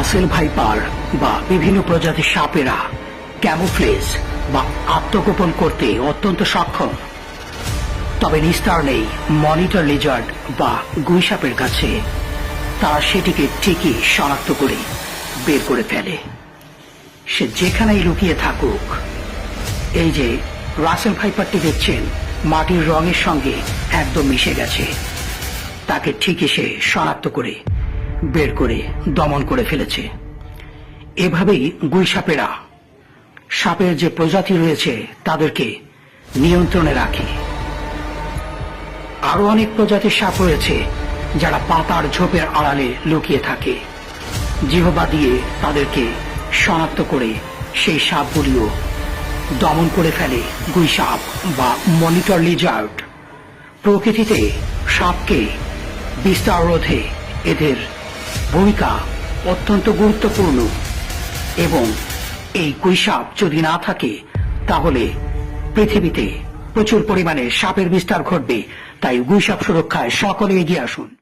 Russell viper বা বিভিন্ন প্রজাতির সাপেরা, ক্যামোফ্লেজ বা আত্মগোপন করতে অত্যন্ত সক্ষম। তবে নিস্তার নেই মনিটর লিজার্ড বা গুই সাপের কাছে। তারা সেটিকে ঠিকই শনাক্ত করে বের করে ফেলে। সে যেখানেই লুকিয়ে থাকুক, এই যে রাসেল ভাইপারটি দেখছেন, মাটির রঙের সঙ্গে একদম মিশে গেছে। তাকে ঠিকই সে শনাক্ত করে বের করে দমন করে ফেলেছে। এভাবেই গুই সাপেরা, সাপের যে প্রজাতি রয়েছে, তাদেরকে নিয়ন্ত্রণে রাখে। আরও অনেক প্রজাতির সাপ রয়েছে, যারা পাতার ঝোপের আড়ালে লুকিয়ে থাকে। জিহবা দিয়ে তাদেরকে শনাক্ত করে সেই সাপগুলিও দমন করে ফেলে গুই সাপ বা মনিটর লিজার্ড। প্রকৃতিতে সাপকে বিস্তার রোধে এদের ভূমিকা অত্যন্ত গুরুত্বপূর্ণ। এবং এই গুইসাপ যদি না থাকে, তাহলে পৃথিবীতে প্রচুর পরিমাণে সাপের বিস্তার ঘটবে, তাই গুইসাপ সুরক্ষায় সকলে এগিয়ে আসুন।